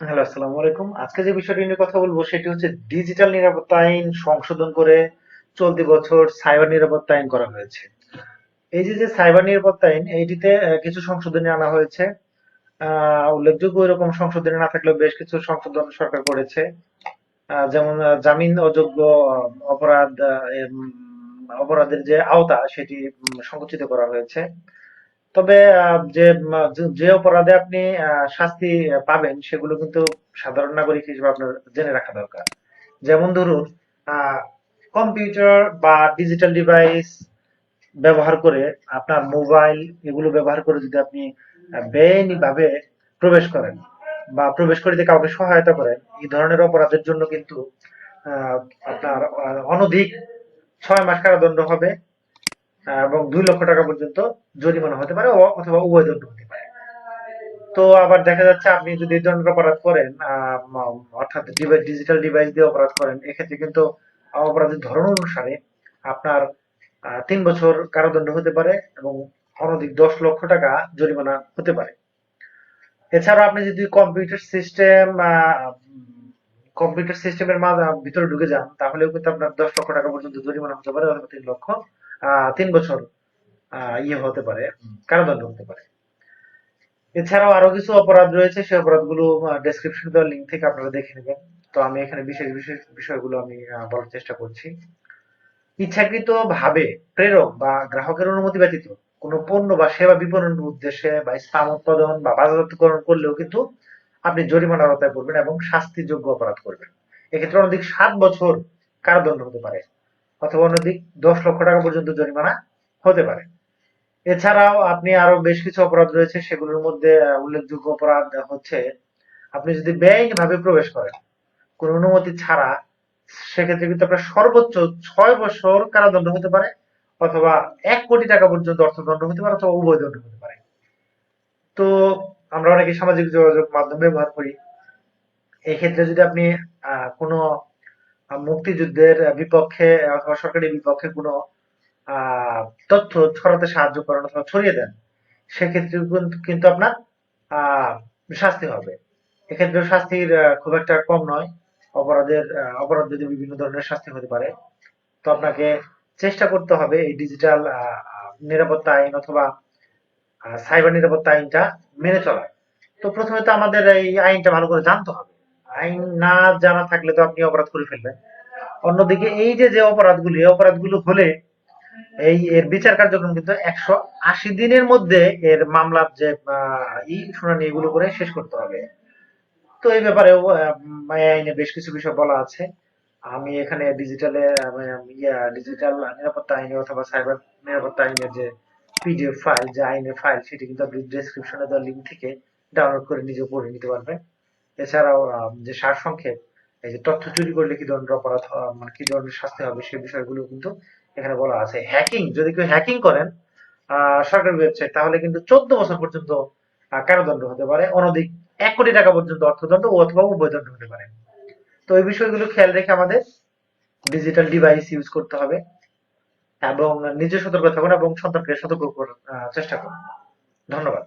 Hello, আসসালামু আলাইকুম। আজকে যে বিষয়টি নিয়ে কথা বলব, সেটি হচ্ছে ডিজিটাল নিরাপত্তা আইন সংশোধন করে চলতি বছর সাইবার নিরাপত্তা আইন করা হয়েছে। এই যে যে সাইবার নিরাপত্তা আইন, এইটিতে কিছু সংশোধনী আনা হয়েছে। উল্লেখযোগ্য এরকম সংশোধনী না থাকলেও বেশ কিছু সংশোধন সরকার করেছে। যেমন জামিন অযোগ্য অপরাধ অপরাধের যে আওতা, সেটি সংকুচিত করা হয়েছে। তবে যে যে- অপরাধে আপনি শাস্তি পাবেন, সেগুলো কিন্তু সাধারণ নাগরিক হিসেবে আপনার জেনে রাখা দরকার। যেমন ধরুন কম্পিউটার বা ডিজিটাল ডিভাইস ব্যবহার করে আপনার মোবাইল, এগুলো ব্যবহার করে যদি আপনি বেআইনি ভাবে প্রবেশ করেন বা প্রবেশ করিতে কাউকে সহায়তা করেন, এই ধরনের অপরাধের জন্য কিন্তু আপনার অনধিক ছয় মাস কারাদণ্ড হবে। এবং দুই লক্ষ টাকা পর্যন্ত জরিমানা হতে পারে অথবা উভয় দণ্ড হতে পারে। তো আবার দেখা যাচ্ছে আপনি যদি ধরনের অপরাধ করেন অর্থাৎ ডিজিটাল ডিভাইস দিয়ে অপরাধ করেন, এক্ষেত্রে কিন্তু অপরাধের ধরন অনুসারে আপনার তিন বছর কারাদণ্ড হতে পারে এবং অনধিক দশ লক্ষ টাকা জরিমানা হতে পারে। এছাড়া আপনি যদি কম্পিউটার সিস্টেম কম্পিউটার সিস্টেমের ভিতরে ঢুকে যান, তাহলেও কিন্তু আপনার দশ লক্ষ টাকা পর্যন্ত জরিমানা হতে পারে অথবা তিন লক্ষ। তিন বছর ইয়ে হতে পারে, কারাদণ্ড হতে পারে। এছাড়াও আরও কিছু অপরাধ রয়েছে, সেই অপরাধগুলো ডেসক্রিপশন দেওয়ার লিঙ্ক থেকে আপনারা দেখে নেবেন। তো আমি এখানে বিশেষ বিশেষ বিষয়গুলো আমি বলার চেষ্টা করছি। ইচ্ছাকৃত ভাবে প্রেরক বা গ্রাহকের অনুমতি ব্যতীত কোনো পণ্য বা সেবা বিপণনের উদ্দেশ্যে বা স্থান উৎপাদন বা বাজারজাতকরণ করলেও কিন্তু আপনি জরিমানার আওতায় পড়বেন এবং শাস্তিযোগ্য অপরাধ করবেন। এক্ষেত্রে অনধিক সাত বছর কারাদণ্ড হতে পারে। অথবা অনধিক দশ লক্ষ টাকা পর্যন্ত জরিমানা হতে পারে। এছাড়াও আপনি আরও বেশ কিছু অপরাধ রয়েছে, সেগুলোর মধ্যে উল্লেখযোগ্য অপরাধ হচ্ছে, আপনি যদি বেআইনি ভাবে প্রবেশ করেন, কোনো অনুমতি ছাড়া, সেক্ষেত্রে কিন্তু আপনার সর্বোচ্চ ছয় বছর কারাদণ্ড হতে পারে, অথবা এক কোটি টাকা পর্যন্ত অর্থদণ্ড হতে পারে, অথবা উভয় দণ্ড হতে পারে। তো আমরা অনেকে সামাজিক যোগাযোগ মাধ্যম ব্যবহার করি। এক্ষেত্রে যদি আপনি কোনো মুক্তিযুদ্ধের বিপক্ষে অথবা সরকারের বিপক্ষে কোনো তথ্য ছড়াতে সাহায্য করেন অথবা ছড়িয়ে দেন সেক্ষেত্রে কিন্তু আপনার শাস্তি হবে। এক্ষেত্রে শাস্তির খুব একটা কম নয়। অপরাধের অপরাধ যদি বিভিন্ন ধরনের শাস্তি হতে পারে, তো আপনাকে চেষ্টা করতে হবে এই ডিজিটাল নিরাপত্তা আইন অথবা সাইবার নিরাপত্তা আইনটা মেনে চলার। তো প্রথমে তো আমাদের এই আইনটা ভালো করে জানতে হবে। আইন না জানা থাকলে তো আপনি অপরাধ করে ফেলবেন। অন্যদিকে এই যে যে অপরাধগুলি, এই অপরাধগুলো হলে এই এর বিচার কার্যক্রম কিন্তু একশো আশি দিনের মধ্যে এর মামলার যে ই শুনানি এগুলো করে শেষ করতে হবে। তো এই ব্যাপারেও আইনে বেশ কিছু বিষয় বলা আছে। আমি এখানে ডিজিটালে ডিজিটাল নিরাপত্তা আইনে অথবা সাইবার নিরাপত্তা আইনের যে পিডিএফ ফাইল যে আইনের ফাইল সেটি কিন্তু আপনি ডেসক্রিপশনে দেওয়া লিঙ্ক থেকে ডাউনলোড করে নিজে পড়ে নিতে পারবেন। এছাড়াও যে সারসংক্ষেপ, এই যে তথ্য চুরি করলে কি ধরনের অপরাধ মানে কি ধরনের শাস্তি হবে সেই বিষয়গুলো কিন্তু এখানে বলা আছে। হ্যাকিং যদি কেউ হ্যাকিং করেন সরকারি ওয়েবসাইট তাহলে কিন্তু চোদ্দ বছর পর্যন্ত কারাদণ্ড হতে পারে। অনধিক এক কোটি টাকা পর্যন্ত অর্থদণ্ড অথবা উভয়দণ্ড হতে পারে। তো এই বিষয়গুলো খেয়াল রেখে আমাদের ডিজিটাল ডিভাইস ইউজ করতে হবে এবং নিজে সতর্ক থাকুন এবং সন্তানকে সতর্ক করার চেষ্টা করুন। ধন্যবাদ।